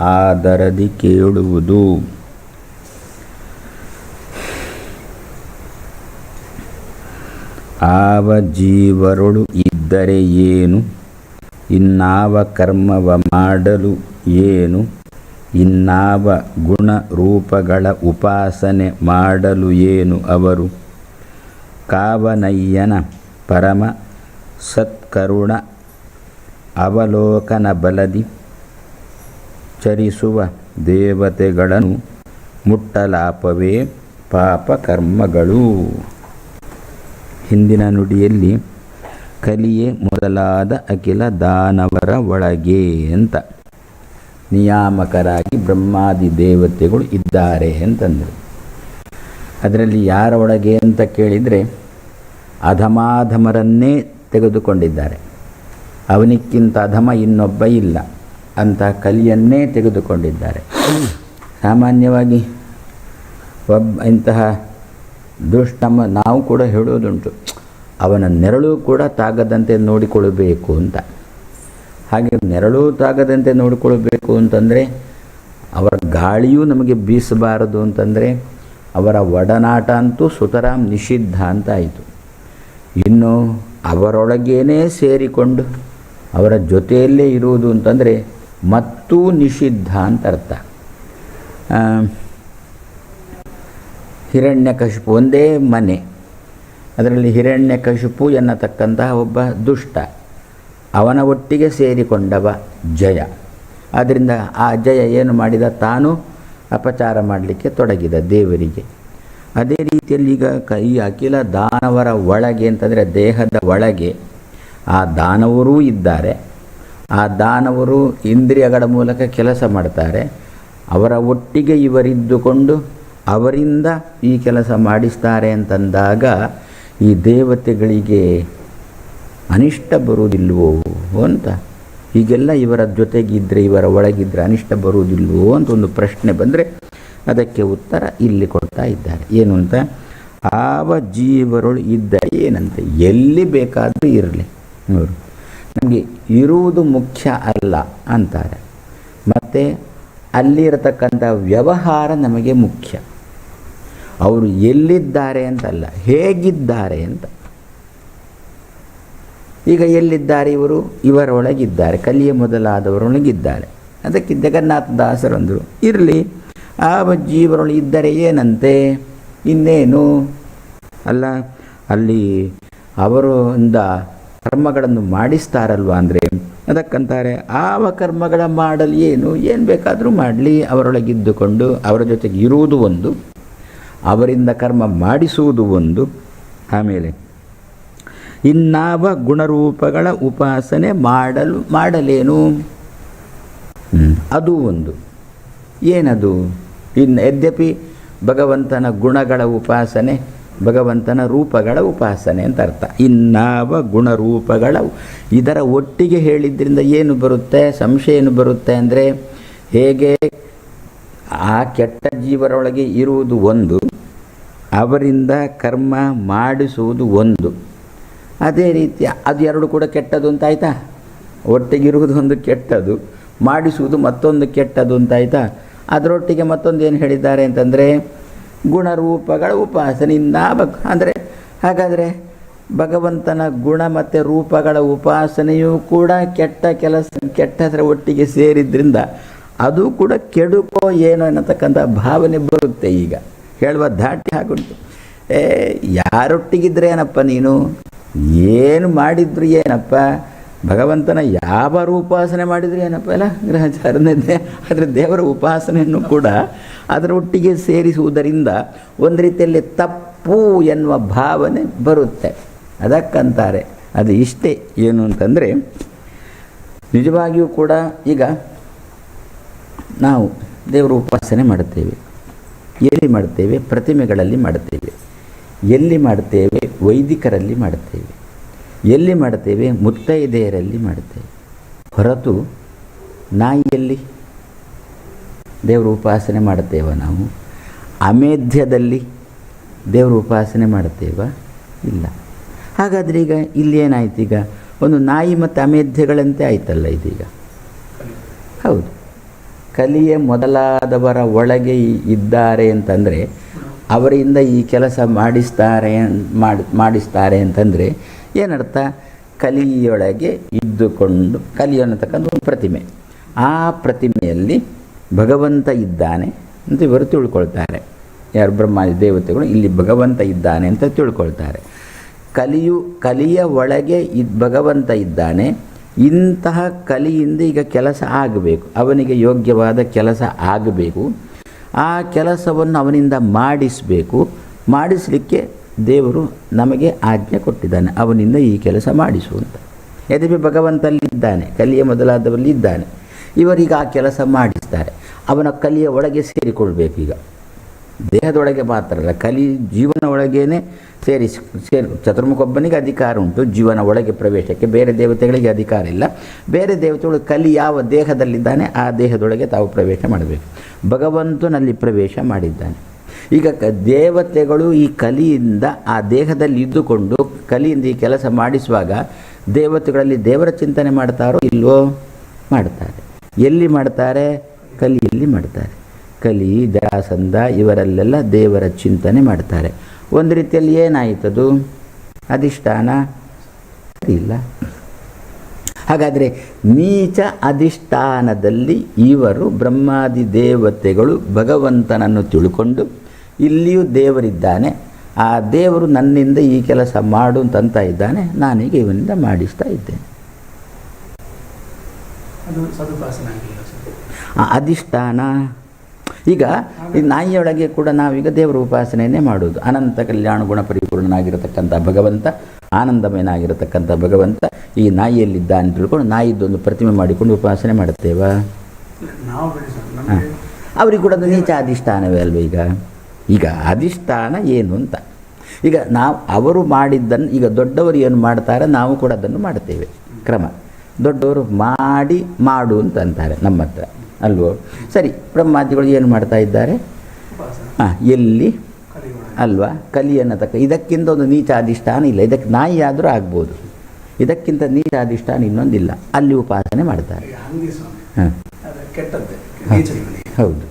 ಆದರದಿ ಕೇಳುವುದು. ಆವ ಜೀವರೊಳು ಇದ್ದರೆ ಏನು? ಇನ್ನಾವ ಕರ್ಮವ ಮಾಡಲು ಏನು? ಇನ್ನಾವ ಗುಣ ರೂಪಗಳ ಉಪಾಸನೆ ಮಾಡಲು ಏನು ಅವರು? ಕಾವನಯ್ಯನ ಪರಮ ಸತ್ಕರುಣ ಅವಲೋಕನ ಬಲದಿ ಚರಿಸುವ ದೇವತೆಗಳನ್ನು ಮುಟ್ಟಲಾಪವೇ ಪಾಪಕರ್ಮಗಳು. ಹಿಂದಿನ ನುಡಿಯಲ್ಲಿ ಕಲಿಯೇ ಮೊದಲಾದ ಅಖಿಲ ದಾನವರ ಒಳಗೆ ಅಂತ. ನಿಯಾಮಕರಾಗಿ ಬ್ರಹ್ಮಾದಿ ದೇವತೆಗಳು ಇದ್ದಾರೆ ಅಂತಂದರು. ಅದರಲ್ಲಿ ಯಾರ ಒಳಗೆ ಅಂತ ಕೇಳಿದರೆ ಅಧಮಾಧಮರನ್ನೇ ತೆಗೆದುಕೊಂಡಿದ್ದಾರೆ. ಅವನಿಕ್ಕಿಂತ ಅಧಮ ಇನ್ನೊಬ್ಬ ಇಲ್ಲ. ಅಂತ ಕಲಿಯನ್ನೇ ತೆಗೆದುಕೊಂಡಿದ್ದಾರೆ. ಸಾಮಾನ್ಯವಾಗಿ ಒಬ್ಬ ಇಂತಹ ದುಷ್ಟಮ ನಾವು ಕೂಡ ಹೇಳೋದುಂಟು. ಅವನ ನೆರಳು ಕೂಡ ತಾಗದಂತೆ ನೋಡಿಕೊಳ್ಳಬೇಕು ಅಂತ. ಹಾಗೆ ನೆರಳು ತಾಗದಂತೆ ನೋಡಿಕೊಳ್ಳಬೇಕು ಅಂತಂದರೆ ಅವರ ಗಾಳಿಯೂ ನಮಗೆ ಬೀಸಬಾರದು ಅಂತಂದರೆ ಅವರ ಒಡನಾಟ ಅಂತೂ ಸುತರಾಮ್ ನಿಷಿದ್ಧ ಅಂತ ಆಯಿತು. ಇನ್ನು ಅವರೊಳಗೇನೇ ಸೇರಿಕೊಂಡು ಅವರ ಜೊತೆಯಲ್ಲೇ ಇರುವುದು ಅಂತಂದರೆ ಮತ್ತೂ ನಿಷಿದ್ಧ ಅಂತ ಅರ್ಥ. ಹಿರಣ್ಯಕಶಿಪು, ಒಂದೇ ಮನೆ. ಅದರಲ್ಲಿ ಹಿರಣ್ಯಕಶಿಪು ಎನ್ನತಕ್ಕಂತಹ ಒಬ್ಬ ದುಷ್ಟ. ಅವನ ಒಟ್ಟಿಗೆ ಸೇರಿಕೊಂಡವ ಜಯ. ಆದ್ದರಿಂದ ಆ ಜಯ ಏನು ಮಾಡಿದ? ತಾನು ಅಪಚಾರ ಮಾಡಲಿಕ್ಕೆ ತೊಡಗಿದ ದೇವರಿಗೆ. ಅದೇ ರೀತಿಯಲ್ಲಿ ಈಗ ಕೈ ಅಖಿಲ ದಾನವರ ಒಳಗೆ ಅಂತಂದರೆ ದೇಹದ ಒಳಗೆ ಆ ದಾನವರೂ ಇದ್ದಾರೆ. ಆ ದಾನವರು ಇಂದ್ರಿಯಗಳ ಮೂಲಕ ಕೆಲಸ ಮಾಡ್ತಾರೆ. ಅವರ ಒಟ್ಟಿಗೆ ಇವರಿದ್ದುಕೊಂಡು ಅವರಿಂದ ಈ ಕೆಲಸ ಮಾಡಿಸ್ತಾರೆ ಅಂತಂದಾಗ ಈ ದೇವತೆಗಳಿಗೆ ಅನಿಷ್ಟ ಬರುವುದಿಲ್ವೋ ಅಂತ. ಹೀಗೆಲ್ಲ ಇವರ ಜೊತೆಗಿದ್ದರೆ ಇವರ ಒಳಗಿದ್ದರೆ ಅನಿಷ್ಟ ಬರುವುದಿಲ್ವೋ ಅಂತ ಒಂದು ಪ್ರಶ್ನೆ ಬಂದರೆ ಅದಕ್ಕೆ ಉತ್ತರ ಇಲ್ಲಿ ಕೊಡ್ತಾ ಇದ್ದಾರೆ. ಏನು ಅಂತ? ಆವ ಜೀವರೊಳು ಇದ್ದ ಏನಂತೆ? ಎಲ್ಲಿ ಬೇಕಾದರೂ ಇರಲಿ. ನೋಡು. ನಮಗೆ ಇರುವುದು ಮುಖ್ಯ ಅಲ್ಲ ಅಂತಾರೆ. ಮತ್ತು ಅಲ್ಲಿರತಕ್ಕಂಥ ವ್ಯವಹಾರ ನಮಗೆ ಮುಖ್ಯ. ಅವರು ಎಲ್ಲಿದ್ದಾರೆ ಅಂತಲ್ಲ, ಹೇಗಿದ್ದಾರೆ ಅಂತ. ಈಗ ಎಲ್ಲಿದ್ದಾರೆ ಇವರು? ಇವರೊಳಗಿದ್ದಾರೆ, ಕಲಿಯ ಮೊದಲಾದವರೊಳಗಿದ್ದಾರೆ. ಅದಕ್ಕೆ ಜಗನ್ನಾಥ ದಾಸರಂದರು, ಇರಲಿ ಆ ಜೀವರೊಳಗೆ ಇದ್ದರೆ ಏನಂತೆ? ಇನ್ನೇನು? ಅಲ್ಲ, ಅಲ್ಲಿ ಅವರಿಂದ ಕರ್ಮಗಳನ್ನು ಮಾಡಿಸ್ತಾರಲ್ವ ಅಂದರೆ? ಅದಕ್ಕಂತಾರೆ, ಆವ ಕರ್ಮಗಳ ಮಾಡಲಿ ಏನು? ಏನು ಬೇಕಾದರೂ ಮಾಡಲಿ. ಅವರೊಳಗಿದ್ದುಕೊಂಡು, ಅವರ ಜೊತೆಗೆ ಇರುವುದು ಒಂದು. ಅವರಿಂದ ಕರ್ಮ ಮಾಡಿಸುವುದು ಒಂದು. ಆಮೇಲೆ, ಇನ್ನಾವ ಗುಣರೂಪಗಳ ಉಪಾಸನೆ ಮಾಡಲು, ಮಾಡಲೇನು? ಅದು ಒಂದು. ಏನದು? ಇನ್ನು ಯದ್ಯಪಿ ಭಗವಂತನ ಗುಣಗಳ ಉಪಾಸನೆ ಭಗವಂತನ ರೂಪಗಳ ಉಪಾಸನೆ ಅಂತ ಅರ್ಥ. ಇನ್ನಾವ ಗುಣರೂಪಗಳ ಇದರ ಒಟ್ಟಿಗೆ ಹೇಳಿದ್ರಿಂದ ಏನು ಬರುತ್ತೆ? ಸಂಶಯ ಏನು ಬರುತ್ತೆ ಅಂದರೆ ಹೇಗೆ ಆ ಕೆಟ್ಟ ಜೀವರೊಳಗೆ ಇರುವುದು ಒಂದು, ಅವರಿಂದ ಕರ್ಮ ಮಾಡಿಸುವುದು ಒಂದು. ಅದೇ ರೀತಿ ಅದು ಎರಡು ಕೂಡ ಕೆಟ್ಟದು ಅಂತ ಆಯ್ತಾ? ಒಟ್ಟಿಗಿರುವುದು ಒಂದು ಕೆಟ್ಟದು, ಮಾಡಿಸುವುದು ಮತ್ತೊಂದು ಕೆಟ್ಟದು ಅಂತ ಆಯ್ತಾ? ಅದರೊಟ್ಟಿಗೆ ಮತ್ತೊಂದು ಏನು ಹೇಳಿದ್ದಾರೆ ಅಂತಂದರೆ ಗುಣರೂಪಗಳ ಉಪಾಸನೆಯಿಂದ ಬಗ್ ಅಂದರೆ ಹಾಗಾದರೆ ಭಗವಂತನ ಗುಣ ಮತ್ತು ರೂಪಗಳ ಉಪಾಸನೆಯೂ ಕೂಡ ಕೆಟ್ಟ ಕೆಲಸ ಕೆಟ್ಟದರ ಒಟ್ಟಿಗೆ ಸೇರಿದ್ರಿಂದ ಅದು ಕೂಡ ಕೆಡುಕೋ ಏನೋ ಅನ್ನತಕ್ಕಂಥ ಭಾವನೆ ಬರುತ್ತೆ ಈಗ. ಹೇಳುವ ದಾಟಿ ಹಾಗುಂಟು. ಏ, ಯಾರೊಟ್ಟಿಗಿದ್ರೆ ಏನಪ್ಪ ನೀನು? ಏನು ಮಾಡಿದ್ರು ಏನಪ್ಪ? ಭಗವಂತನ ಯಾವ ಉಪಾಸನೆ ಮಾಡಿದ್ರು ಏನಪ್ಪ ಎಲ್ಲ? ಗ್ರಹಚಾರನೇ ಆದರೆ ದೇವರ ಉಪಾಸನೆಯನ್ನು ಕೂಡ ಅದರೊಟ್ಟಿಗೆ ಸೇರಿಸುವುದರಿಂದ ಒಂದು ರೀತಿಯಲ್ಲಿ ತಪ್ಪು ಎನ್ನುವ ಭಾವನೆ ಬರುತ್ತೆ. ಅದಕ್ಕಂತಾರೆ. ಅದು ಇಷ್ಟೇ. ಏನು ಅಂತಂದರೆ, ನಿಜವಾಗಿಯೂ ಕೂಡ ಈಗ ನಾವು ದೇವರ ಉಪಾಸನೆ ಮಾಡುತ್ತೇವೆ. ಎಲ್ಲಿ ಮಾಡ್ತೇವೆ ಪ್ರತಿಮೆಗಳಲ್ಲಿ ಮಾಡುತ್ತೇವೆ. ಎಲ್ಲಿ ಮಾಡ್ತೇವೆ ವೈದಿಕರಲ್ಲಿ ಮಾಡುತ್ತೇವೆ. ಎಲ್ಲಿ ಮಾಡ್ತೇವೆ? ಮುತ್ತೈದೆಯರಲ್ಲಿ ಮಾಡುತ್ತೇವೆ ಹೊರತು ನಾಯಿಯಲ್ಲಿ ದೇವರು ಉಪಾಸನೆ ಮಾಡ್ತೇವ ನಾವು? ಅಮೇಧ್ಯದಲ್ಲಿ ದೇವರು ಉಪಾಸನೆ ಮಾಡ್ತೇವ? ಇಲ್ಲ. ಹಾಗಾದರೆ ಈಗ ಇಲ್ಲಿ ಏನಾಯ್ತು ಈಗ? ಒಂದು ನಾಯಿ ಮತ್ತು ಅಮೇಧ್ಯಗಳಂತೆ ಆಯ್ತಲ್ಲ ಇದೀಗ. ಹೌದು. ಕಲಿಯ ಮೊದಲಾದವರ ಒಳಗೆ ಇದ್ದಾರೆ ಅಂತಂದರೆ ಅವರಿಂದ ಈ ಕೆಲಸ ಮಾಡಿಸ್ತಾರೆ, ಮಾಡಿ, ಮಾಡಿಸ್ತಾರೆ ಅಂತಂದರೆ ಏನರ್ಥ? ಕಲಿಯೊಳಗೆ ಇದ್ದುಕೊಂಡು ಕಲಿ ಅನ್ನತಕ್ಕಂಥ ಒಂದು ಪ್ರತಿಮೆ. ಆ ಪ್ರತಿಮೆಯಲ್ಲಿ ಭಗವಂತ ಇದ್ದಾನೆ ಅಂತ ಇವರು ತಿಳ್ಕೊಳ್ತಾರೆ. ಯಾರು ಬ್ರಹ್ಮಾದಿ ದೇವತೆಗಳು ಇಲ್ಲಿ ಭಗವಂತ ಇದ್ದಾನೆ ಅಂತ ತಿಳ್ಕೊಳ್ತಾರೆ. ಕಲಿಯು, ಕಲಿಯ ಒಳಗೆ ಇದ್, ಭಗವಂತ ಇದ್ದಾನೆ. ಇಂತಹ ಕಲಿಯಿಂದ ಈಗ ಕೆಲಸ ಆಗಬೇಕು. ಅವನಿಗೆ ಯೋಗ್ಯವಾದ ಕೆಲಸ ಆಗಬೇಕು. ಆ ಕೆಲಸವನ್ನು ಅವನಿಂದ ಮಾಡಿಸಬೇಕು. ಮಾಡಿಸಲಿಕ್ಕೆ ದೇವರು ನಮಗೆ ಆಜ್ಞೆ ಕೊಟ್ಟಿದ್ದಾನೆ, ಅವನಿಂದ ಈ ಕೆಲಸ ಮಾಡಿಸು ಅಂತ. ಯದ್ಯಪಿ ಭಗವಂತಲ್ಲಿದ್ದಾನೆ, ಕಲಿಯ ಮೊದಲಾದವಲ್ಲಿ ಇದ್ದಾನೆ, ಇವರೀಗ ಆ ಕೆಲಸ ಮಾಡಿಸ್ತಾರೆ, ಅವನ ಕಲಿಯ ಒಳಗೆ ಈಗ. ದೇಹದೊಳಗೆ ಮಾತ್ರ ಅಲ್ಲ, ಕಲಿ ಜೀವನ ಒಳಗೇನೆ ಸೇರಿಸಿ ಸೇರಿ, ಚತುರ್ಮುಖೊಬ್ಬನಿಗೆ ಅಧಿಕಾರ ಉಂಟು, ಜೀವನ ಒಳಗೆ ಪ್ರವೇಶಕ್ಕೆ ಬೇರೆ ದೇವತೆಗಳಿಗೆ ಅಧಿಕಾರ ಇಲ್ಲ. ಬೇರೆ ದೇವತೆಗಳು ಕಲಿ ಯಾವ ದೇಹದಲ್ಲಿದ್ದಾನೆ, ಆ ದೇಹದೊಳಗೆ ತಾವು ಪ್ರವೇಶ ಮಾಡಬೇಕು. ಭಗವಂತನಲ್ಲಿ ಪ್ರವೇಶ ಮಾಡಿದ್ದಾನೆ. ಈಗ ದೇವತೆಗಳು ಈ ಕಲಿಯಿಂದ ಆ ದೇಹದಲ್ಲಿ ಇದ್ದುಕೊಂಡು ಕಲಿಯಿಂದ ಈ ಕೆಲಸ ಮಾಡಿಸುವಾಗ ದೇವತೆಗಳಲ್ಲಿ ದೇವರ ಚಿಂತನೆ ಮಾಡ್ತಾರೋ ಇಲ್ವೋ? ಮಾಡ್ತಾರೆ. ಎಲ್ಲಿ ಮಾಡ್ತಾರೆ? ಕಲಿಯಲ್ಲಿ ಮಾಡ್ತಾರೆ? ಕಲಿ ಜರಾಸಂಧ ಇವರಲ್ಲೆಲ್ಲ ದೇವರ ಚಿಂತನೆ ಮಾಡ್ತಾರೆ. ಒಂದು ರೀತಿಯಲ್ಲಿ ಏನಾಯಿತದು? ಅಧಿಷ್ಠಾನ? ಇಲ್ಲ. ಹಾಗಾದರೆ ನೀಚ ಅಧಿಷ್ಠಾನದಲ್ಲಿ ಇವರು ಬ್ರಹ್ಮಾದಿ ದೇವತೆಗಳು ಭಗವಂತನನ್ನು ತಿಳ್ಕೊಂಡು ಇಲ್ಲಿಯೂ ದೇವರಿದ್ದಾನೆ. ಆ ದೇವರು ನನ್ನಿಂದ ಈ ಕೆಲಸ ಮಾಡು ಅಂತಂತ ಇದ್ದಾನೆ. ನಾನೀಗ ಇವನಿಂದ ಮಾಡಿಸ್ತಾ ಇದ್ದೇನೆ. ಅಧಿಷ್ಠಾನ. ಈಗ ಈ ನಾಯಿಯೊಳಗೆ ಕೂಡ ನಾವೀಗ ದೇವರ ಉಪಾಸನೆಯನ್ನೇ ಮಾಡೋದು ಅನಂತ ಕಲ್ಯಾಣ ಗುಣ ಪರಿಪೂರ್ಣನಾಗಿರತಕ್ಕಂಥ ಭಗವಂತ ಆನಂದಮಯನಾಗಿರತಕ್ಕಂಥ ಭಗವಂತ ಈ ನಾಯಿಯಲ್ಲಿದ್ದಾನೆ ಅಂತ ತಿಳ್ಕೊಂಡು ನಾಯಿದ್ದೊಂದು ಪ್ರತಿಮೆ ಮಾಡಿಕೊಂಡು ಉಪಾಸನೆ ಮಾಡುತ್ತೇವಾ? ಅವರಿಗೆ ಕೂಡ ಅದು ನೀಚ ಅಧಿಷ್ಠಾನವೇ ಅಲ್ವ ಈಗ? ಈಗ ಅಧಿಷ್ಠಾನ ಏನು ಅಂತ. ಈಗ ನಾವು ಅವರು ಮಾಡಿದ್ದನ್ನು ಈಗ ದೊಡ್ಡವರು ಏನು ಮಾಡ್ತಾರೆ ನಾವು ಕೂಡ ಅದನ್ನು ಮಾಡ್ತೇವೆ ಕ್ರಮ. ದೊಡ್ಡವರು ಮಾಡಿ ಮಾಡು ಅಂತ ಅಂತಾರೆ ನಮ್ಮ ಹತ್ರ. ಅಲ್ವೋ? ಸರಿ ಬ್ರಹ್ಮಾದಿಗಳು ಏನು ಮಾಡ್ತಾ ಇದ್ದಾರೆ? ಹಾಂ ಎಲ್ಲಿ? ಅಲ್ವಾ? ಕಲಿ ಅನ್ನತಕ್ಕ ಇದಕ್ಕಿಂತ ಒಂದು ನೀಚ ಅಧಿಷ್ಠಾನ ಇಲ್ಲ. ಇದಕ್ಕೆ ನಾಯಿ ಆದರೂ ಆಗ್ಬೋದು. ಇದಕ್ಕಿಂತ ನೀಚ ಅಧಿಷ್ಠಾನ ಇನ್ನೊಂದಿಲ್ಲ. ಅಲ್ಲಿ ಉಪಾಸನೆ ಮಾಡ್ತಾರೆ. ಹಾಂ. ಹೌದು.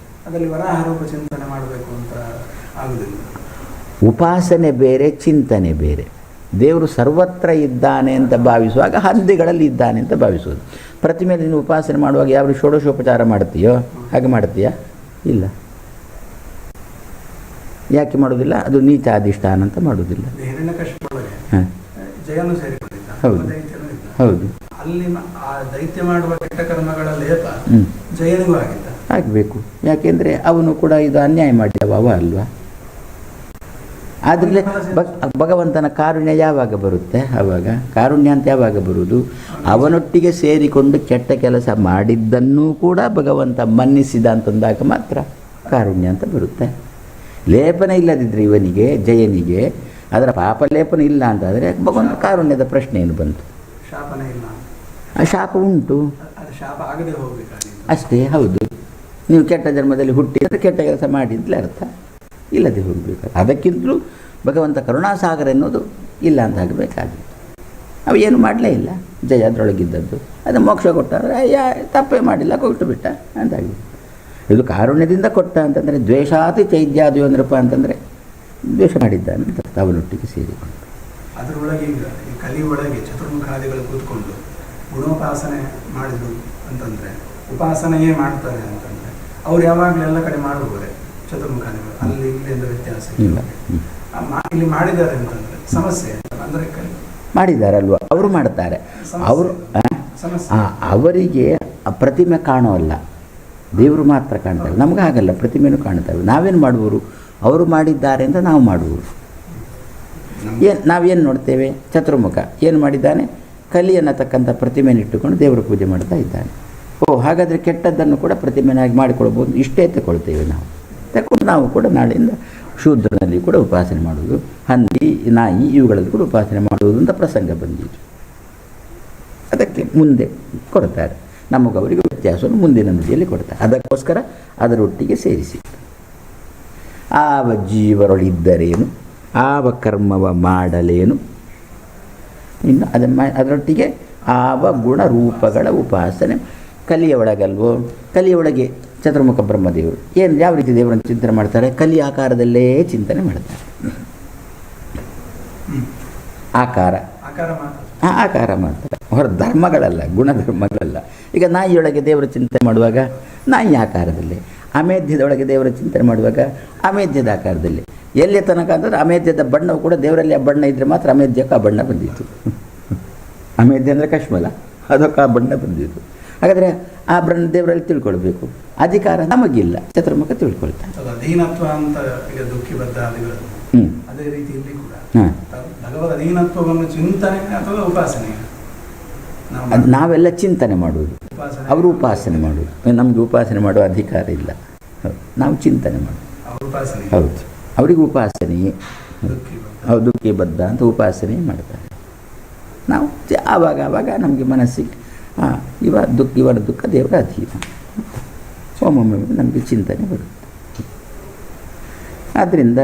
ಉಪಾಸನೆ ಬೇರೆ ಚಿಂತನೆ ಬೇರೆ. ದೇವರು ಸರ್ವತ್ರ ಇದ್ದಾನೆ ಅಂತ ಭಾವಿಸುವಾಗ ಹಂದಿಗಳಲ್ಲಿ ಇದ್ದಾನೆ ಅಂತ ಭಾವಿಸೋದು ಪ್ರತಿಮೆ ನೀನು ಉಪಾಸನೆ ಮಾಡುವಾಗ ಯಾವ ಷೋಡಶೋಪಚಾರ ಮಾಡ್ತೀಯೋ ಹಾಗೆ ಮಾಡ್ತೀಯಾ? ಇಲ್ಲ. ಯಾಕೆ ಮಾಡೋದಿಲ್ಲ ಅದು ನೀಚ ಅಧಿಷ್ಠಾನ ಅಂತ ಮಾಡೋದಿಲ್ಲ ಹಾಂ. ಹೌದು. ಹೌದು. ಅಲ್ಲಿ ದೈತ್ಯ ಮಾಡುವ ಕೆಟ್ಟ ಕರ್ಮಗಳ ಲೇಪ ಜಯನಿಗೂ ಆಗಬೇಕು. ಯಾಕೆಂದರೆ ಅವನು ಕೂಡ ಇದು ಅನ್ಯಾಯ ಮಾಡಿದವ ಅವ ಅಲ್ವಾ? ಆದ್ರಲ್ಲೇ ಭಗ್ ಭಗವಂತನ ಕಾರುಣ್ಯ ಯಾವಾಗ ಬರುತ್ತೆ? ಆವಾಗ ಕಾರುಣ್ಯ ಅಂತ ಯಾವಾಗ ಬರುವುದು? ಅವನೊಟ್ಟಿಗೆ ಸೇರಿಕೊಂಡು ಕೆಟ್ಟ ಕೆಲಸ ಮಾಡಿದ್ದನ್ನೂ ಕೂಡ ಭಗವಂತ ಮನ್ನಿಸಿದ ಅಂತಂದಾಗ ಮಾತ್ರ ಕಾರುಣ್ಯ ಅಂತ ಬರುತ್ತೆ. ಲೇಪನ ಇಲ್ಲದಿದ್ದರೆ ಇವನಿಗೆ ಜಯನಿಗೆ ಅದರ ಪಾಪ ಲೇಪನ ಇಲ್ಲ ಅಂತಾದರೆ ಭಗವಂತ ಕಾರುಣ್ಯದ ಪ್ರಶ್ನೆ ಏನು ಬಂತು. ಶಾಪನ ಇಲ್ಲ. ಆ ಶಾಪ ಉಂಟು. ಅಷ್ಟೇ ಹೌದು. ನೀವು ಕೆಟ್ಟ ಜನ್ಮದಲ್ಲಿ ಹುಟ್ಟಿದ್ರೆ ಕೆಟ್ಟ ಕೆಲಸ ಮಾಡಿದ್ಲೇ ಅರ್ಥ. ಇಲ್ಲದೆ ಹೋಗಬೇಕು ಅದಕ್ಕಿಂತಲೂ ಭಗವಂತ ಕರುಣಾಸಾಗರ ಎನ್ನುವುದು ಇಲ್ಲ ಅಂತ ಆಗಬೇಕಾಗಿತ್ತು ನಾವು ಏನು ಮಾಡಲೇ ಇಲ್ಲ. ಜಯ ಅದರೊಳಗಿದ್ದದ್ದು. ಅದು ಮೋಕ್ಷ ಕೊಟ್ಟ ಅಂದರೆ ಅಯ್ಯ, ತಪ್ಪೇ ಮಾಡಿಲ್ಲ, ಕೊಟ್ಟು ಬಿಟ್ಟ ಅಂತಾಗಿ ಇದು ಕಾರುಣ್ಯದಿಂದ ಕೊಟ್ಟ ಅಂತಂದರೆ, ದ್ವೇಷಾತಿ ಚೈದ್ಯಾದಿಯೋ ಅಂದ್ರಪ್ಪ ಅಂತಂದರೆ, ದ್ವೇಷ ಮಾಡಿದ್ದಾನೆ ಅಂತ ಅವನೊಟ್ಟಿಗೆ ಸೇರಿಕೊಂಡು. ಅದರೊಳಗೆ ಈಗ ಈ ಕಲಿಯೊಳಗೆ ಚತುರ್ಮುಖಾದಿಗಳು ಕೂತ್ಕೊಂಡು ಗುಣೋಪಾಸನೆ ಮಾಡಿದ್ರು ಅಂತಂದರೆ, ಉಪಾಸನೆಯೇ ಮಾಡ್ತಾರೆ ಅಂತಂದರೆ, ಅವ್ರು ಯಾವಾಗಲೂ ಎಲ್ಲ ಕಡೆ ಮಾಡುವವರೇ. ಅಲ್ಲಿ ಇಲ್ಲಿಂದ ವ್ಯತ್ಯಾಸ ಇಲ್ಲ. ಇಲ್ಲಿ ಮಾಡಿದ್ದಾರೆ ಅಂತಂದ್ರೆ ಸಮಸ್ಯೆ ಅಂದ್ರೆ ಕಲಿ ಮಾಡಿದ್ದಾರಲ್ವ? ಅವರು ಮಾಡ್ತಾರೆ ಅವರು ಅವರಿಗೆ ಆ ಪ್ರತಿಮೆ ಕಾಣೋಲ್ಲ ದೇವರು ಮಾತ್ರ ಕಾಣ್ತಾರೆ. ನಮ್ಗೆ ಹಾಗಲ್ಲ ಪ್ರತಿಮೆನೂ ಕಾಣ್ತಾರೆ. ನಾವೇನು ಮಾಡುವರು? ಅವರು ಮಾಡಿದ್ದಾರೆ ಅಂತ ನಾವು ಮಾಡುವರು. ಏನು ನಾವೇನು ನೋಡ್ತೇವೆ? ಚತುರ್ಮುಖ. ಏನು ಮಾಡಿದ್ದಾನೆ? ಕಲಿ ಅನ್ನತಕ್ಕಂಥ ಪ್ರತಿಮೆಯನ್ನು ಇಟ್ಟುಕೊಂಡು ದೇವರ ಪೂಜೆ ಮಾಡ್ತಾ ಇದ್ದಾನೆ. ಓ ಹಾಗಾದರೆ ಕೆಟ್ಟದ್ದನ್ನು ಕೂಡ ಪ್ರತಿಮೆನಾಗಿ ಮಾಡಿಕೊಳ್ಬೋದು. ಇಷ್ಟೇ ತಗೊಳ್ತೇವೆ ನಾವು. ತಗೊಂಡು ನಾವು ಕೂಡ ನಾಳೆಯಿಂದ ಶೂದ್ರನಲ್ಲಿ ಕೂಡ ಉಪಾಸನೆ ಮಾಡುವುದು. ಹಂದಿ, ನಾಯಿ ಇವುಗಳಲ್ಲಿ ಕೂಡ ಉಪಾಸನೆ ಮಾಡುವುದು ಅಂತ ಪ್ರಸಂಗ ಬಂದಿತು. ಅದಕ್ಕೆ ಮುಂದೆ ಕೊಡ್ತಾರೆ. ನಮಗವರಿಗೆ ವ್ಯತ್ಯಾಸವನ್ನು ಮುಂದಿನ ನುಡಿಯಲ್ಲಿ ಕೊಡ್ತಾರೆ. ಅದಕ್ಕೋಸ್ಕರ ಅದರೊಟ್ಟಿಗೆ ಸೇರಿಸಿ. ಆವ ಜೀವರೊಳಿದ್ದರೇನು? ಆವ ಕರ್ಮವ ಮಾಡಲೇನು? ಇನ್ನು ಅದನ್ನು ಅದರೊಟ್ಟಿಗೆ ಆವ ಗುಣ ರೂಪಗಳ ಉಪಾಸನೆ. ಕಲಿಯ ಒಳಗಲ್ವೋ? ಕಲಿಯ ಚತುರ್ಮುಖ ಬ್ರಹ್ಮದೇವರು. ಏನು ಯಾವ ರೀತಿ ದೇವರನ್ನು ಚಿಂತನೆ ಮಾಡ್ತಾರೆ? ಕಲಿ ಆಕಾರದಲ್ಲೇ ಚಿಂತನೆ ಮಾಡ್ತಾರೆ. ಆಕಾರ. ಆ ಆಕಾರ ಮಾಡ್ತಾರೆ ಹೊರ ಧರ್ಮಗಳಲ್ಲ ಗುಣಧರ್ಮಗಳಲ್ಲ. ಈಗ ನಾಯಿಯೊಳಗೆ ದೇವರ ಚಿಂತನೆ ಮಾಡುವಾಗ ನಾಯಿ ಆಕಾರದಲ್ಲಿ ಅಮೇಧ್ಯದೊಳಗೆ ದೇವರ ಚಿಂತನೆ ಮಾಡುವಾಗ ಅಮೇಧ್ಯದ ಆಕಾರದಲ್ಲಿ. ಎಲ್ಲಿ ತನಕ ಅಂದರೆ ಅಮೇಧ್ಯದ ಬಣ್ಣವು ಕೂಡ ದೇವರಲ್ಲಿ ಆ ಬಣ್ಣ ಇದ್ದರೆ ಮಾತ್ರ ಅಮೇಧ್ಯಕ್ಕೆ ಆ ಬಣ್ಣ ಬಂದಿತ್ತು. ಅಮೇಧ್ಯ ಅಂದರೆ ಕಶ್ಮಲ ಅದಕ್ಕೆ ಆ ಬಣ್ಣ ಬಂದಿತ್ತು. ಹಾಗಾದರೆ ಆ ಬ್ರಹ್ಮ ದೇವರಲ್ಲಿ ತಿಳ್ಕೊಳ್ಬೇಕು. ಅಧಿಕಾರ ನಮಗಿಲ್ಲ. ಚತುರ್ಮುಖ ತಿಳ್ಕೊಳ್ತಾರೆ. ಅದು ಅಧೀನತ್ವ ಅಂತ ಈಗ ದುಃಖಿ ಹ್ಞೂ ಅದೇ ರೀತಿ ಇಲ್ಲಿ ಕೂಡ. ಹಾಂ. ಭಗವದ್ ಅಧೀನತ್ವವನ್ನು ಚಿಂತನೆ ಅಥವಾ ಉಪಾಸನೆ? ನಾವೆಲ್ಲ ಚಿಂತನೆ ಮಾಡುವುದು. ಅವರು ಉಪಾಸನೆ ಮಾಡುವುದು. ನಮಗೆ ಉಪಾಸನೆ ಮಾಡುವ ಅಧಿಕಾರ ಇಲ್ಲ. ನಾವು ಚಿಂತನೆ ಮಾಡುವುದು. ಉಪಾಸನೆ. ಹೌದು. ಅವರಿಗೆ ಉಪಾಸನೆಯೇ ದುಃಖಿ ಬದ್ಧ. ಹೌದು ದುಃಖಿ ಬದ್ಧ ಅಂತ ಉಪಾಸನೆ ಮಾಡ್ತಾರೆ. ನಾವು ಆವಾಗ ಆವಾಗ ನಮಗೆ ಮನಸ್ಸಿಗೆ ಹಾಂ ಇವ ದುಃಖ ಇವರ ದುಃಖ ದೇವರ ಅಧೀನ. ಒಮ್ಮೊಮ್ಮೆ ನಮಗೆ ಚಿಂತನೆ ಬರುತ್ತೆ. ಆದ್ದರಿಂದ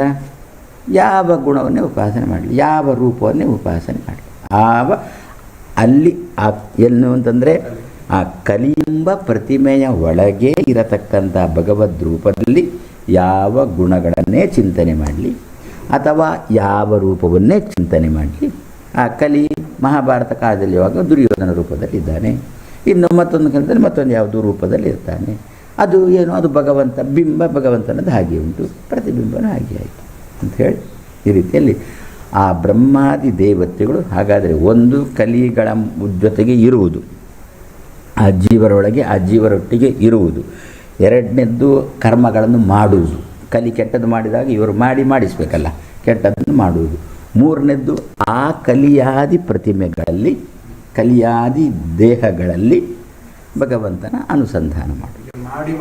ಯಾವ ಗುಣವನ್ನೇ ಉಪಾಸನೆ ಮಾಡಲಿ, ಯಾವ ರೂಪವನ್ನೇ ಉಪಾಸನೆ ಮಾಡಲಿ ಆವ ಅಲ್ಲಿ ಆ ಏನು ಅಂತಂದರೆ ಆ ಕಲಿಂಬ ಪ್ರತಿಮೆಯ ಒಳಗೆ ಇರತಕ್ಕಂಥ ಭಗವದ್ ರೂಪದಲ್ಲಿ ಯಾವ ಗುಣಗಳನ್ನೇ ಚಿಂತನೆ ಮಾಡಲಿ ಅಥವಾ ಯಾವ ರೂಪವನ್ನೇ ಚಿಂತನೆ ಮಾಡಲಿ ಆ ಕಲಿ ಮಹಾಭಾರತ ಕಾಲದಲ್ಲಿ ಇವಾಗ ದುರ್ಯೋಧನ ರೂಪದಲ್ಲಿ ಇದ್ದಾನೆ ಇನ್ನು ಮತ್ತೊಂದು ಕಾಲದಲ್ಲಿ ಮತ್ತೊಂದು ಯಾವುದೋ ರೂಪದಲ್ಲಿ ಇರ್ತಾನೆ ಅದು ಏನು? ಅದು ಭಗವಂತ, ಬಿಂಬ ಭಗವಂತನದ್ದು ಹಾಗೆ ಉಂಟು. ಪ್ರತಿಬಿಂಬನೂ ಹಾಗೆ ಆಯಿತು ಅಂತ ಹೇಳಿ ಈ ರೀತಿಯಲ್ಲಿ ಆ ಬ್ರಹ್ಮಾದಿ ದೇವತೆಗಳು ಹಾಗಾದರೆ ಒಂದು ಕಲಿಗಳ ಜೊತೆಗೆ ಇರುವುದು. ಆ ಜೀವರೊಳಗೆ, ಆ ಜೀವರೊಟ್ಟಿಗೆ ಇರುವುದು. ಎರಡನೇದ್ದು ಕರ್ಮಗಳನ್ನು ಮಾಡುವುದು. ಕಲಿ ಕೆಟ್ಟದ್ದು ಮಾಡಿದಾಗ ಇವರು ಮಾಡಿ ಮಾಡಿಸ್ಬೇಕಲ್ಲ ಕೆಟ್ಟದನ್ನು ಮಾಡುವುದು. ಮೂರನೇದ್ದು ಆ ಕಲಿಯಾದಿ ಪ್ರತಿಮೆಗಳಲ್ಲಿ ಕಲಿಯಾದಿ ದೇಹಗಳಲ್ಲಿ ಭಗವಂತನ ಅನುಸಂಧಾನ ಮಾಡು. ಮಾಡಿ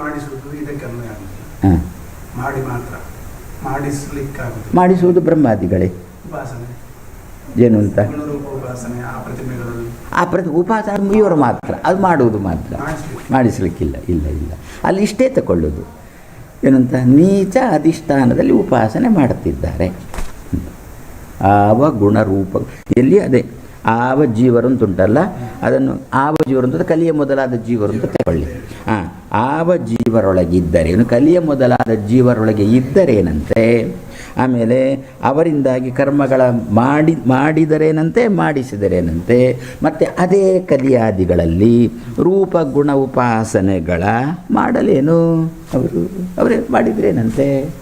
ಮಾಡಿಸುವುದು ಬ್ರಹ್ಮಾದಿಗಳೇ. ಉಪಾಸನೆ. ಏನು ಅಂತ? ಆ ಪ್ರತಿ ಉಪಾಸನೆ ಇವರು ಮಾತ್ರ. ಅದು ಮಾಡುವುದು ಮಾತ್ರ. ಮಾಡಿಸ್ಲಿಕ್ಕೆ. ಮಾಡಿಸಲಿಕ್ಕಿಲ್ಲ ಇಲ್ಲ ಇಲ್ಲ. ಅಲ್ಲಿ ಇಷ್ಟೇ ತಗೊಳ್ಳೋದು ಏನಂತ? ನೀಚ ಅಧಿಷ್ಠಾನದಲ್ಲಿ ಉಪಾಸನೆ ಮಾಡುತ್ತಿದ್ದಾರೆ. ಆವ ಗುಣರೂಪ. ಎಲ್ಲಿ ಅದೇ, ಆವ ಜೀವರು ಅಂತ ಉಂಟಲ್ಲ ಅದನ್ನು ಆವ ಜೀವರು ಅಂತ ಕಲಿಯ ಮೊದಲಾದ ಜೀವರು ಅಂತ ತಗೊಳ್ಳಿ ಹಾಂ ಆವ ಜೀವರೊಳಗಿದ್ದರೇನು ಕಲಿಯ ಮೊದಲಾದ ಜೀವರೊಳಗೆ ಇದ್ದರೇನಂತೆ ಆಮೇಲೆ ಅವರಿಂದಾಗಿ ಕರ್ಮಗಳ ಮಾಡಿ ಮಾಡಿದರೇನಂತೆ ಮಾಡಿಸಿದರೇನಂತೆ ಮತ್ತು ಅದೇ ಕಲಿಯಾದಿಗಳಲ್ಲಿ ರೂಪ, ಗುಣ, ಉಪಾಸನೆಗಳ ಮಾಡಲೇನು? ಅವರು, ಅವರೇ ಮಾಡಿದ್ರೇನಂತೆ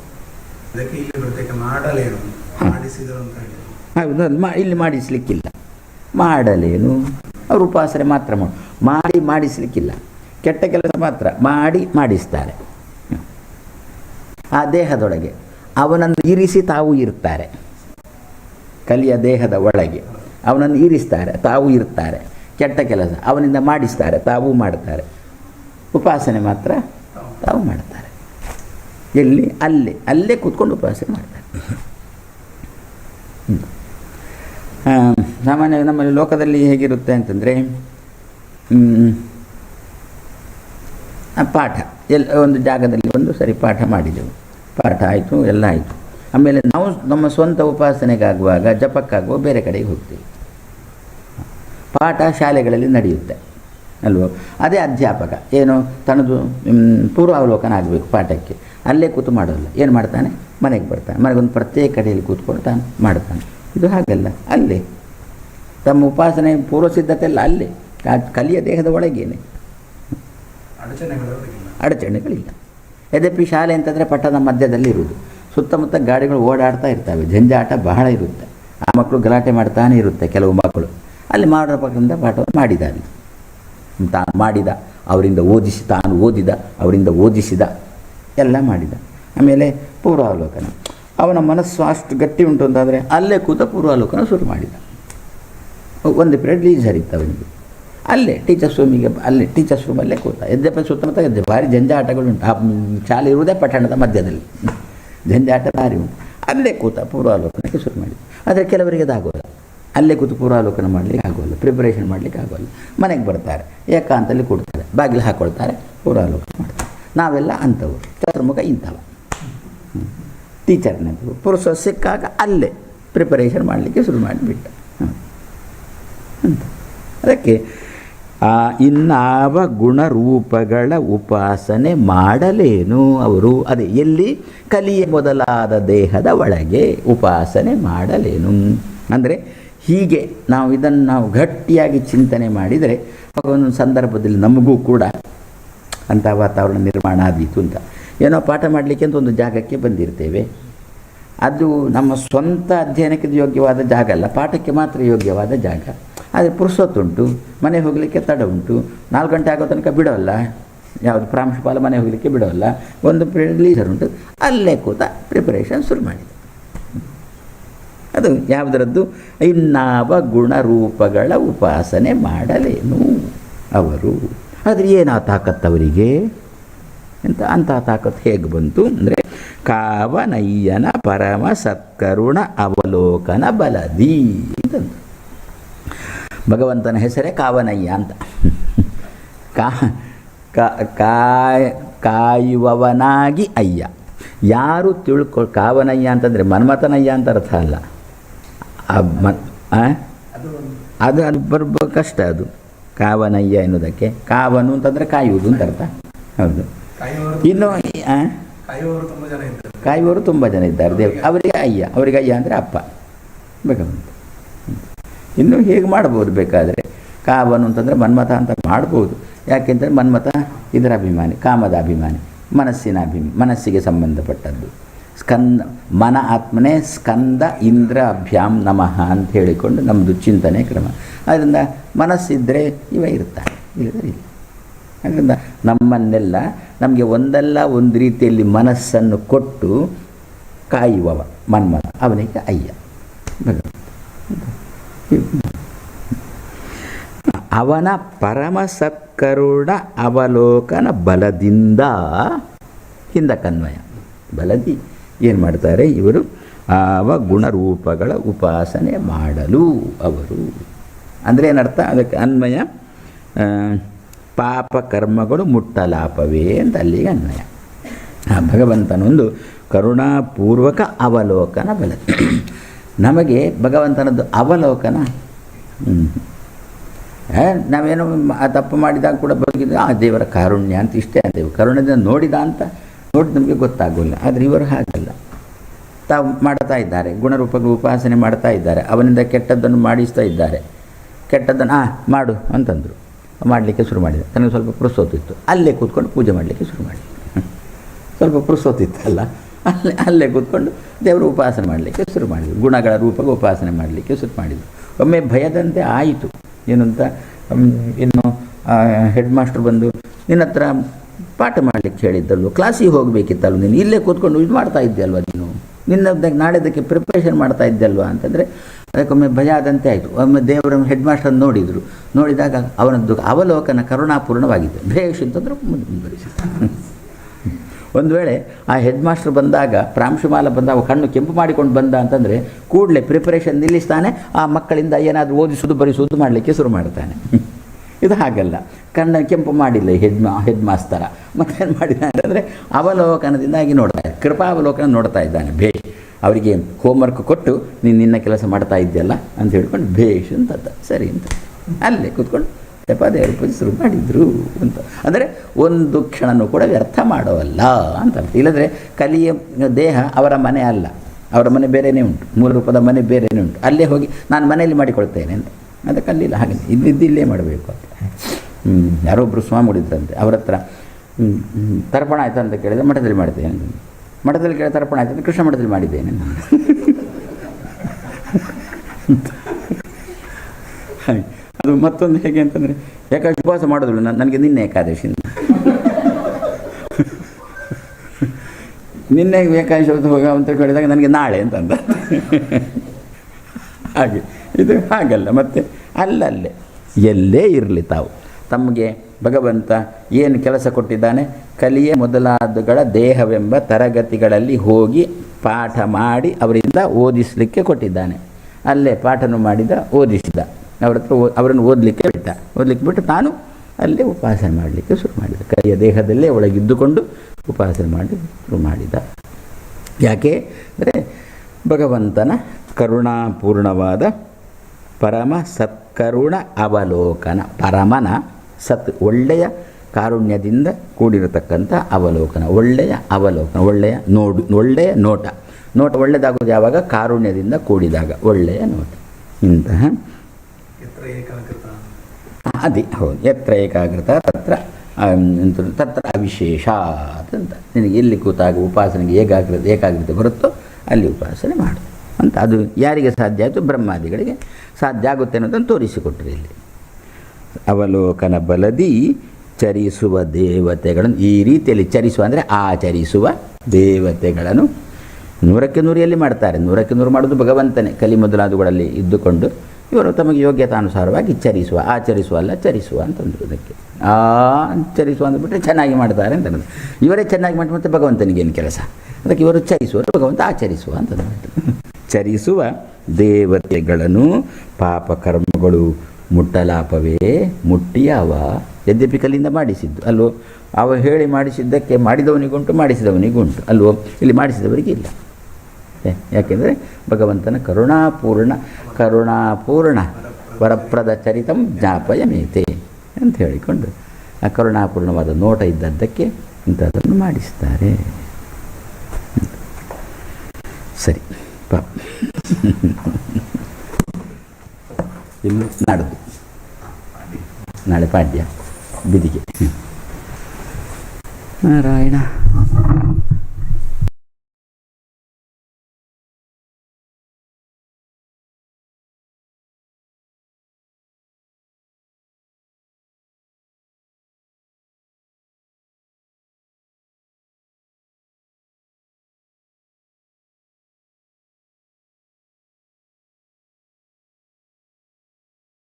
ಮಾಡಲೇನು? ಹಾ. ಇಲ್ಲಿ ಮಾಡಿಸಲಿಕ್ಕಿಲ್ಲ. ಮಾಡಲೇನು? ಅವರು ಉಪಾಸನೆ ಮಾತ್ರ ಮಾಡು. ಮಾಡಿ ಮಾಡಿಸಲಿಕ್ಕಿಲ್ಲ. ಕೆಟ್ಟ ಕೆಲಸ ಮಾತ್ರ ಮಾಡಿ ಮಾಡಿಸ್ತಾರೆ. ಆ ದೇಹದೊಳಗೆ ಅವನನ್ನು ಇರಿಸಿ ತಾವು ಇರ್ತಾರೆ ಕಲಿಯ ದೇಹದ ಒಳಗೆ ಅವನನ್ನು ಇರಿಸ್ತಾರೆ ತಾವು ಇರ್ತಾರೆ ಕೆಟ್ಟ ಕೆಲಸ ಅವನಿಂದ ಮಾಡಿಸ್ತಾರೆ ತಾವು ಮಾಡ್ತಾರೆ. ಉಪಾಸನೆ ಮಾತ್ರ ತಾವು ಮಾಡ್ತಾರೆ. ಎಲ್ಲಿ? ಅಲ್ಲೇ. ಅಲ್ಲೇ ಕೂತ್ಕೊಂಡು ಉಪಾಸನೆ ಮಾಡ್ತಾರೆ. ಹ್ಮ್. ಆ, ಸಾಮಾನ್ಯ ನಮ್ಮಲ್ಲಿ ಲೋಕದಲ್ಲಿ ಹೇಗಿರುತ್ತೆ ಅಂತಂದರೆ ಪಾಠ. ಎಲ್ಲ ಒಂದು ಜಾಗದಲ್ಲಿ ಒಂದು ಸರಿ ಪಾಠ ಮಾಡಿದೆವು. ಪಾಠ ಆಯಿತು ಎಲ್ಲ ಆಯಿತು. ಆಮೇಲೆ ನಾವು ನಮ್ಮ ಸ್ವಂತ ಉಪಾಸನೆಗಾಗುವಾಗ ಜಪಕ್ಕಾಗುವ ಬೇರೆ ಕಡೆಗೆ ಹೋಗ್ತೀವಿ. ಪಾಠ ಶಾಲೆಗಳಲ್ಲಿ ನಡೆಯುತ್ತೆ ಅಲ್ವೋ? ಅದೇ ಅಧ್ಯಾಪಕ ಏನು ತನ್ನದು ಪೂರ್ವ ಪೂರ್ವಾವಲೋಕನ ಆಗಬೇಕು ಪಾಠಕ್ಕೆ. ಅಲ್ಲೇ ಕೂತು ಮಾಡೋಲ್ಲ. ಏನು ಮಾಡ್ತಾನೆ? ಮನೆಗೆ ಬರ್ತಾನೆ. ಮನೆಗೊಂದು ಪ್ರತ್ಯೇಕ ಕಡೆಯಲ್ಲಿ ಕೂತ್ಕೊಂಡು ತಾನು ಮಾಡ್ತಾನೆ. ಇದು ಹಾಗಲ್ಲ. ಅಲ್ಲೇ. ತಮ್ಮ ಉಪಾಸನೆ ಪೂರ್ವ ಸಿದ್ಧತೆ ಎಲ್ಲ ಅಲ್ಲೇ. ಕಲಿಯ ದೇಹದ ಒಳಗೇನೆ. ಅಡಚಣೆಗಳಿಲ್ಲ. ಯದ್ಯಪಿ ಶಾಲೆ ಅಂತಂದರೆ ಪಟ್ಟಣದ ಮಧ್ಯದಲ್ಲಿ ಇರುವುದು. ಸುತ್ತಮುತ್ತ ಗಾಡಿಗಳು ಓಡಾಡ್ತಾ ಇರ್ತವೆ. ಜಂಜಾಟ ಬಹಳ ಇರುತ್ತೆ. ಆ ಮಕ್ಕಳು ಗಲಾಟೆ ಮಾಡ್ತಾನೆ ಇರುತ್ತೆ ಕೆಲವು ಮಕ್ಕಳು. ಅಲ್ಲಿ ಮಾಡೋ ಪಕ್ಕದಿಂದ ಪಾಠವನ್ನು ಮಾಡಿದ ಅಲ್ಲಿ ತಾನು ಮಾಡಿದ ಅವರಿಂದ ಓದಿಸಿ ತಾನು ಓದಿದ ಅವರಿಂದ ಓದಿಸಿದ ಎಲ್ಲ ಮಾಡಿದ. ಆಮೇಲೆ ಪೂರ್ವಾವಲೋಕನ ಅವನ ಮನಸ್ಸು ಅಷ್ಟು ಗಟ್ಟಿ ಉಂಟು ಅಂತಾದರೆ ಅಲ್ಲೇ ಕೂತ ಪೂರ್ವಾವಲೋಕನ ಶುರು ಮಾಡಿದ. ಒಂದು ಪೀರಿಯಡ್ ಲೀಸ್ ಹರಿತ ಅವನಿಗೆ. ಅಲ್ಲೇ ಟೀಚರ್ಸ್ ರೂಮಿಗೆ ಅಲ್ಲೇ ಟೀಚರ್ಸ್ ರೂಮಲ್ಲೇ ಕೂತ. ಎದ್ದೆಪ್ಪ ಸುತ್ತಮುತ್ತ ಎದ್ದೆ. ಭಾರಿ ಜಂಜಾಟಗಳುಂಟು ಆ ಶಾಲೆ ಇರುವುದೇ ಪಟ್ಟಣದ ಮಧ್ಯದಲ್ಲಿ. ಜಂಜಾಟ ಭಾರಿ ಉಂಟು. ಅಲ್ಲೇ ಕೂತ ಪೂರ್ವಾಲೋಕನಕ್ಕೆ ಶುರು ಮಾಡಿದ. ಆದರೆ ಕೆಲವರಿಗೆ ಅದಾಗೋಲ್ಲ. ಅಲ್ಲೇ ಕೂತು ಪೂರ್ವಾಲೋಕನ ಮಾಡಲಿಕ್ಕೆ ಆಗೋಲ್ಲ. ಪ್ರಿಪರೇಷನ್ ಮಾಡಲಿಕ್ಕೆ ಆಗೋಲ್ಲ. ಮನೆಗೆ ಬರ್ತಾರೆ. ಏಕಾಂತಲ್ಲಿ ಕೊಡ್ತಾರೆ. ಬಾಗಿಲು ಹಾಕ್ಕೊಳ್ತಾರೆ ಪೂರ್ವಾಲೋಕನ ಮಾಡ್ತಾರೆ. ನಾವೆಲ್ಲ ಅಂಥವು ಚತುರ್ಮುಖ ಇಂಥವ. ಟೀಚರ್ನದ್ದು ಪುರುಷ ಸಿಕ್ಕಾಗ ಅಲ್ಲೇ ಪ್ರಿಪರೇಷನ್ ಮಾಡಲಿಕ್ಕೆ ಶುರು ಮಾಡಿಬಿಟ್ಟ. ಅಂತ. ಅದಕ್ಕೆ, ಆ, ಇನ್ನಾವ ಗುಣರೂಪಗಳ ಉಪಾಸನೆ ಮಾಡಲೇನು ಅವರು? ಅದೇ, ಎಲ್ಲಿ? ಕಲಿಯ ಮೊದಲಾದ ದೇಹದ ಒಳಗೆ ಉಪಾಸನೆ ಮಾಡಲೇನು? ಅಂದರೆ, ಹೀಗೆ ನಾವು ಇದನ್ನು ನಾವು ಗಟ್ಟಿಯಾಗಿ ಚಿಂತನೆ ಮಾಡಿದರೆ ಒಂದೊಂದು ಸಂದರ್ಭದಲ್ಲಿ ನಮಗೂ ಕೂಡ ಅಂಥ ವಾತಾವರಣ ನಿರ್ಮಾಣ ಆದೀತು ಅಂತ. ಏನೋ ಪಾಠ ಮಾಡಲಿಕ್ಕೆ ಅಂತ ಒಂದು ಜಾಗಕ್ಕೆ ಬಂದಿರ್ತೇವೆ. ಅದು ನಮ್ಮ ಸ್ವಂತ ಅಧ್ಯಯನಕ್ಕೆ ಯೋಗ್ಯವಾದ ಜಾಗ ಅಲ್ಲ, ಪಾಠಕ್ಕೆ ಮಾತ್ರ ಯೋಗ್ಯವಾದ ಜಾಗ. ಆದರೆ ಪುರುಸೊತ್ತುಂಟು ಮನೆ ಹೋಗಲಿಕ್ಕೆ ತಡ ಉಂಟು. ನಾಲ್ಕು ಗಂಟೆ ಆಗೋ ತನಕ ಬಿಡೋಲ್ಲ, ಯಾವುದು ಪ್ರಾಂಶುಪಾಲ ಮನೆ ಹೋಗಲಿಕ್ಕೆ ಬಿಡೋಲ್ಲ. ಒಂದು ಪೀರಿಯಡ್ ಲೀಸರ್ ಉಂಟು, ಅಲ್ಲೇ ಕೂತ ಪ್ರಿಪರೇಷನ್ ಶುರು ಮಾಡಿದೆ. ಅದು ಯಾವುದರದ್ದು? ಇನ್ನಾವ ಗುಣರೂಪಗಳ ಉಪಾಸನೆ ಮಾಡಲೇನು ಅವರು? ಆದರೆ ಏನಾ ತಾಕತ್ತವರಿಗೆ? ಎಂತ ಅಂತಹ ತಾಕತ್ತು ಹೇಗೆ ಬಂತು ಅಂದರೆ ಕಾವನಯ್ಯನ ಪರಮ ಸತ್ಕರುಣ ಅವಲೋಕನ ಬಲದಿ ಅಂತಂದು ಭಗವಂತನ ಹೆಸರೇ ಕಾವನಯ್ಯ ಅಂತ. ಕಾ ಕಾಯ್, ಕಾಯುವವನಾಗಿ ಅಯ್ಯ. ಯಾರು ತಿಳ್ಕೊ, ಕಾವನಯ್ಯ ಅಂತಂದರೆ ಮನ್ಮಥನಯ್ಯ ಅಂತ ಅರ್ಥ ಅಲ್ಲ? ಅದು ಅದು ಬರ್ಬೋ ಕಷ್ಟ ಅದು. ಕಾವನಯ್ಯ ಎನ್ನುವುದಕ್ಕೆ ಕಾವನು ಅಂತಂದರೆ ಕಾಯುವುದು ಅಂತ ಅರ್ಥ. ಹೌದು. ಇನ್ನು ಆ? ಕಾಯುವವರು ತುಂಬ ಜನ ಇದ್ದಾರೆ. ಕಾಯುವವರು ತುಂಬ ಜನ ಇದ್ದಾರೆ. ದೇವ್ ಅವರಿಗೆ ಅಯ್ಯ ಅವರಿಗೆ ಅಯ್ಯ ಅಂದರೆ ಅಪ್ಪ. ಬೇಕಂತ ಇನ್ನು ಹೇಗೆ ಮಾಡ್ಬೋದು ಬೇಕಾದರೆ? ಕಾವನು ಅಂತಂದರೆ ಮನ್ಮಥ ಅಂತ ಮಾಡ್ಬೋದು. ಯಾಕೆಂದರೆ ಮನ್ಮಥ ಇದರ ಅಭಿಮಾನಿ ಕಾಮದ ಅಭಿಮಾನಿ ಮನಸ್ಸಿನ ಅಭಿಮ ಮನಸ್ಸಿಗೆ ಸಂಬಂಧಪಟ್ಟದ್ದು. ಸ್ಕಂದ ಮನ ಆತ್ಮನೇ ಸ್ಕಂದ ಇಂದ್ರ ಅಭ್ಯಾಮ್ ನಮಃ ಅಂತ ಹೇಳಿಕೊಂಡು ನಮ್ಮದು ಚಿಂತನೆ ಕ್ರಮ. ಅದರಿಂದ ಮನಸ್ಸಿದ್ದರೆ ಇವ ಇರ್ತಾನೆ. ಇಲ್ಲದ್ರೆ ಇಲ್ಲ. ಅದರಿಂದ ನಮ್ಮನ್ನೆಲ್ಲ ನಮಗೆ ಒಂದಲ್ಲ ಒಂದು ರೀತಿಯಲ್ಲಿ ಮನಸ್ಸನ್ನು ಕೊಟ್ಟು ಕಾಯುವವ ಮನ್ಮನ ಅವನಿಗೆ ಅಯ್ಯ. ಅವನ ಪರಮ ಸತ್ಕರುಣ ಅವಲೋಕನ ಬಲದಿಂದ ಹಿಂದಕನ್ವಯ ಬಲದಿ ಏನು ಮಾಡ್ತಾರೆ ಇವರು? ಆವ ಗುಣರೂಪಗಳ ಉಪಾಸನೆ ಮಾಡಲು ಅವರು. ಅಂದರೆ ಏನರ್ಥ? ಅದಕ್ಕೆ ಅನ್ವಯ ಪಾಪ ಕರ್ಮಗಳು ಮುಟ್ಟಲಾಪವೇ ಅಂತ ಅಲ್ಲಿಗೆ ಅನ್ವಯ. ಆ ಭಗವಂತನೊಂದು ಕರುಣಾಪೂರ್ವಕ ಅವಲೋಕನ ಬಲ ನಮಗೆ ಭಗವಂತನದ್ದು ಅವಲೋಕನ? ಹ್ಞೂ ನಾವೇನು ತಪ್ಪು ಮಾಡಿದಾಗ ಕೂಡ ಬದುಕಿದ್ರೆ, ಆ ದೇವರ ಕಾರುಣ್ಯ ಅಂತ ಇಷ್ಟೇ ಅಂತೇವೆ ಕರುಣ್ಯದಿಂದ ನೋಡಿದ ಅಂತ ನೋಡಿ ನಮಗೆ ಗೊತ್ತಾಗೋಲ್ಲ. ಆದರೆ ಇವರು ಹಾಗಲ್ಲ. ತಾವು ಮಾಡ್ತಾ ಇದ್ದಾರೆ, ಗುಣರೂಪಗಳು ಉಪಾಸನೆ ಮಾಡ್ತಾ ಇದ್ದಾರೆ, ಅವನಿಂದ ಕೆಟ್ಟದ್ದನ್ನು ಮಾಡಿಸ್ತಾ ಇದ್ದಾರೆ. ಕೆಟ್ಟದ್ದನ್ನು, ಆ, ಮಾಡು ಅಂತಂದರು. ಮಾಡಲಿಕ್ಕೆ ಶುರು ಮಾಡಿದೆ. ನನಗೆ ಸ್ವಲ್ಪ ಪುರುಸೋತಿತ್ತು ಅಲ್ಲೇ ಕೂತ್ಕೊಂಡು ಪೂಜೆ ಮಾಡಲಿಕ್ಕೆ ಶುರು ಮಾಡಿದೆ. ಸ್ವಲ್ಪ ಪುರುಸೋತಿತ್ತಲ್ಲ ಅಲ್ಲೇ ಅಲ್ಲೇ ಕೂತ್ಕೊಂಡು ದೇವರು ಉಪಾಸನೆ ಮಾಡಲಿಕ್ಕೆ ಶುರು ಮಾಡಿದರು ಗುಣಗಳ ರೂಪಕ್ಕೆ ಉಪಾಸನೆ ಮಾಡಲಿಕ್ಕೆ ಶುರು ಮಾಡಿದರು ಒಮ್ಮೆ ಭಯದಂತೆ ಆಯಿತು. ಏನಂತ ಇನ್ನು ಹೆಡ್ ಮಾಸ್ಟರ್ ಬಂದು ನಿನ್ನ ಹತ್ರ ಪಾಠ ಮಾಡಲಿಕ್ಕೆ ಹೇಳಿದ್ದಲ್ವ? ಕ್ಲಾಸಿಗೆ ಹೋಗಬೇಕಿತ್ತಲ್ವ ನೀನು? ಇಲ್ಲೇ ಕೂತ್ಕೊಂಡು ಇದು ಮಾಡ್ತಾ ಇದ್ದೆ ಅಲ್ವ ನೀನು? ನಿನ್ನ ನಾಳೆದಕ್ಕೆ ಪ್ರಿಪ್ರೇಷನ್ ಮಾಡ್ತಾ ಇದ್ದೆ ಅಲ್ವಾ ಅಂತಂದರೆ ಅದಕ್ಕೊಮ್ಮೆ ಭಯ ಆದಂತೆ ಆಯಿತು. ಒಮ್ಮೆ ದೇವರ ಹೆಡ್ ಮಾಸ್ಟರ್ ನೋಡಿದರು. ನೋಡಿದಾಗ ಅವನದ್ದು ಅವಲೋಕನ ಕರುಣಾಪೂರ್ಣವಾಗಿದೆ. ಭೇಷ್ ಅಂತಂದ್ರೆ ಮುಂದೆ ಮುಂದುವರಿಸಿ ಒಂದು ವೇಳೆ ಆ ಹೆಡ್ ಮಾಸ್ಟರ್ ಬಂದಾಗ, ಪ್ರಾಂಶುಮಾಲ ಬಂದಾಗ ಕಣ್ಣು ಕೆಂಪು ಮಾಡಿಕೊಂಡು ಬಂದ ಅಂತಂದರೆ, ಕೂಡಲೇ ಪ್ರಿಪರೇಷನ್ ನಿಲ್ಲಿಸ್ತಾನೆ. ಆ ಮಕ್ಕಳಿಂದ ಏನಾದರೂ ಓದಿಸೋದು, ಬರೆಸೋದು ಮಾಡಲಿಕ್ಕೆ ಶುರು ಮಾಡ್ತಾನೆ. ಇದು ಹಾಗಲ್ಲ. ಕಣ್ಣು ಕೆಂಪು ಮಾಡಿಲ್ಲ ಹೆಡ್ ಮಾ ಹೆಡ್ ಮಾಸ್ತರ ಮತ್ತೇನು ಮಾಡಿದ್ದಾನೆ ಅಂತಂದರೆ ಅವಲೋಕನದಿಂದಾಗಿ ನೋಡ್ತಾ ಕೃಪಾವಲೋಕನ ನೋಡ್ತಾ ಇದ್ದಾನೆ ಭೇಷ್. ಅವರಿಗೆ ಹೋಮ್ವರ್ಕ್ ಕೊಟ್ಟು ನೀನು ನಿನ್ನ ಕೆಲಸ ಮಾಡ್ತಾ ಇದ್ದೆಲ್ಲ ಅಂತ ಹೇಳ್ಕೊಂಡು ಭೇಷ್ ಅಂತ ಸರಿ ಅಂತ. ಅಲ್ಲೇ ಕೂತ್ಕೊಂಡು ದೇವರ ಪೂಜೆ ಶುರು ಮಾಡಿದರು ಅಂತ. ಅಂದರೆ ಒಂದು ಕ್ಷಣನೂ ಕೂಡ ವ್ಯರ್ಥ ಮಾಡೋವಲ್ಲ ಅಂತ ಇಲ್ಲದ್ರೆ ಕಲಿಯ ದೇಹ ಅವರ ಮನೆ ಅಲ್ಲ. ಅವರ ಮನೆ ಬೇರೆಯೇ ಉಂಟು. ಮೂಲ ರೂಪದ ಮನೆ ಬೇರೆಯೇ ಉಂಟು. ಅಲ್ಲೇ ಹೋಗಿ ನಾನು ಮನೆಯಲ್ಲಿ ಮಾಡಿಕೊಳ್ತೇನೆ ಅಂತ. ಅದಕ್ಕೆ ಅಲ್ಲಿಲ್ಲ ಹಾಗೆ. ಇದ್ದಿದ್ದು ಇಲ್ಲೇ ಮಾಡಬೇಕು ಅಂತ. ಯಾರೊಬ್ಬರು ಯಾರೋ ಒಬ್ಬರು ಸ್ವಾಮಿಗಳಿದ್ರಂತೆ. ಅವ್ರ ಹತ್ರ ಹ್ಮ್, ಹ್ಮ್, ತರ್ಪಣ ಆಯ್ತು ಅಂತ ಕೇಳಿದ್ರೆ ಮಠದಲ್ಲಿ ಮಾಡ್ತೇನೆ. ಮಠದಲ್ಲಿ ಕೇಳಿ ತರ್ಪಣ ಆಯ್ತು, ಕೃಷ್ಣ ಮಠದಲ್ಲಿ ಮಾಡಿದ್ದೇನೆ. ಅದು ಮತ್ತೊಂದು ಹೇಗೆ ಅಂತಂದರೆ ಯಾಕಾದ್ರೆ ಉಪವಾಸ ನಾನು ನನಗೆ ನಿನ್ನೆ ಏಕಾದಶಿ. ನಿನ್ನೆ ಏಕಾದಶಿ ಹೋಗ ಅಂತ ಕೇಳಿದಾಗ ನನಗೆ ನಾಳೆ ಅಂತ ಅಂದ ಹಾಗೆ, ಇದು ಹಾಗಲ್ಲ, ಮತ್ತೆ ಅಲ್ಲಲ್ಲೇ, ಎಲ್ಲೇ ಇರಲಿ ತಾವು ತಮಗೆ ಭಗವಂತ ಏನು ಕೆಲಸ ಕೊಟ್ಟಿದ್ದಾನೆ? ಕಲಿಯ ಮೊದಲಾದಗಳ ದೇಹವೆಂಬ ತರಗತಿಗಳಲ್ಲಿ ಹೋಗಿ ಪಾಠ ಮಾಡಿ ಅವರಿಂದ ಓದಿಸಲಿಕ್ಕೆ ಕೊಟ್ಟಿದ್ದಾನೆ. ಅಲ್ಲೇ ಪಾಠನು ಮಾಡಿದ, ಓದಿಸಿದ. ಅವ್ರ ಹತ್ರ ಅವರನ್ನು ಓದಲಿಕ್ಕೆ ಬಿಟ್ಟ. ಓದಲಿಕ್ಕೆ ಬಿಟ್ಟು ತಾನು ಅಲ್ಲೇ ಉಪಾಸನೆ ಮಾಡಲಿಕ್ಕೆ ಶುರು ಮಾಡಿದ. ಕೈಯ ದೇಹದಲ್ಲೇ ಒಳಗಿದ್ದುಕೊಂಡು ಉಪಾಸನೆ ಮಾಡಿ ಶುರು ಮಾಡಿದ. ಯಾಕೆ ಅಂದರೆ ಭಗವಂತನ ಕರುಣಾಪೂರ್ಣವಾದ ಪರಮ ಸತ್ಕರುಣ ಅವಲೋಕನ, ಪರಮನ ಸತ್ ಒಳ್ಳೆಯ ಕಾರುಣ್ಯದಿಂದ ಕೂಡಿರತಕ್ಕಂಥ ಅವಲೋಕನ ಒಳ್ಳೆಯ ಅವಲೋಕನ ಒಳ್ಳೆಯ ನೋಡು ಒಳ್ಳೆಯ ನೋಟ. ನೋಟ ಒಳ್ಳೆಯದಾಗೋದು ಯಾವಾಗ? ಕಾರುಣ್ಯದಿಂದ ಕೂಡಿದಾಗ ಒಳ್ಳೆಯ ನೋಟ. ಇಂತಹ. ಅದೇ ಹೌದು. ಎತ್ರ ಏಕಾಗ್ರತ ತತ್ರ ತತ್ರ ಅವಿಶೇಷ ಅಂತ. ನಿನಗೆ ಎಲ್ಲಿ ಕೂತಾಗ ಉಪಾಸನೆಗೆ ಏಕಾಗ್ರತೆ ಏಕಾಗ್ರತೆ ಬರುತ್ತೋ ಅಲ್ಲಿ ಉಪಾಸನೆ ಮಾಡು ಅಂತ. ಅದು ಯಾರಿಗೆ ಸಾಧ್ಯ ಆಯಿತು? ಬ್ರಹ್ಮಾದಿಗಳಿಗೆ ಸಾಧ್ಯ ಆಗುತ್ತೆ ಅನ್ನೋದನ್ನು ತೋರಿಸಿಕೊಟ್ರಿ ಇಲ್ಲಿ. ಅವಲೋಕನ ಬಲದಿ ಚರಿಸುವ ದೇವತೆಗಳನ್ನು, ಈ ರೀತಿಯಲ್ಲಿ ಚರಿಸುವ ಅಂದರೆ ಆಚರಿಸುವ ದೇವತೆಗಳನ್ನು ನೂರಕ್ಕೆ ನೂರಿಯಲ್ಲಿ ಮಾಡ್ತಾರೆ. ನೂರಕ್ಕೆ ನೂರು ಮಾಡೋದು ಭಗವಂತನೇ, ಕಲಿ ಮೊದಲಾದವುಗಳಲ್ಲಿ ಇದ್ದುಕೊಂಡು ಇವರು ತಮಗೆ ಯೋಗ್ಯತಾನುಸಾರವಾಗಿ ಚರಿಸುವ, ಆಚರಿಸುವ ಅಲ್ಲ, ಚರಿಸುವ ಅಂತಂದರು ಅದಕ್ಕೆ. ಆ, ಚರಿಸುವ ಅಂದ್ಬಿಟ್ರೆ ಚೆನ್ನಾಗಿ ಮಾಡ್ತಾರೆ ಅಂತ. ಇವರೇ ಚೆನ್ನಾಗಿ ಮಾಡಿ ಮತ್ತೆ ಭಗವಂತನಿಗೇನು ಕೆಲಸ? ಅದಕ್ಕೆ ಇವರು ಚರಿಸುವರು, ಭಗವಂತ ಆಚರಿಸುವ ಅಂತಂದ್ಬಿಟ್ಟು ಚರಿಸುವ ದೇವತೆಗಳನ್ನು ಪಾಪ ಕರ್ಮಗಳು ಮುಟ್ಟಲಾಪವೇ ಮುಟ್ಟಿಯವ ಯದ್ಯಪಿ ಕಲ್ಲಿಂದ ಮಾಡಿಸಿದ್ದು. ಅಲ್ವೋ ಅವ ಹೇಳಿ ಮಾಡಿಸಿದ್ದಕ್ಕೆ ಮಾಡಿದವನಿಗುಂಟು, ಮಾಡಿಸಿದವನಿಗುಂಟು. ಅಲ್ವೋ ಇಲ್ಲಿ ಮಾಡಿಸಿದವರಿಗೆ ಇಲ್ಲ. ಯಾಕೆಂದರೆ ಭಗವಂತನ ಕರುಣಾಪೂರ್ಣ ಕರುಣಾಪೂರ್ಣ ವರಪ್ರದ ಚರಿತಂ ಜ್ಞಾಪಯಮೇತೆ ಅಂತ ಹೇಳಿಕೊಂಡು ಆ ಕರುಣಾಪೂರ್ಣವಾದ ನೋಟ ಇದ್ದದ್ದಕ್ಕೆ ಇಂಥದ್ದನ್ನು ಮಾಡಿಸ್ತಾರೆ. ಸರಿ, ಪಾಪ. ಇನ್ನು ನಾಡದು ನಾಳೆ ಪಾಡ್ಯ ಬಿದಿಗೆ ನಾರಾಯಣ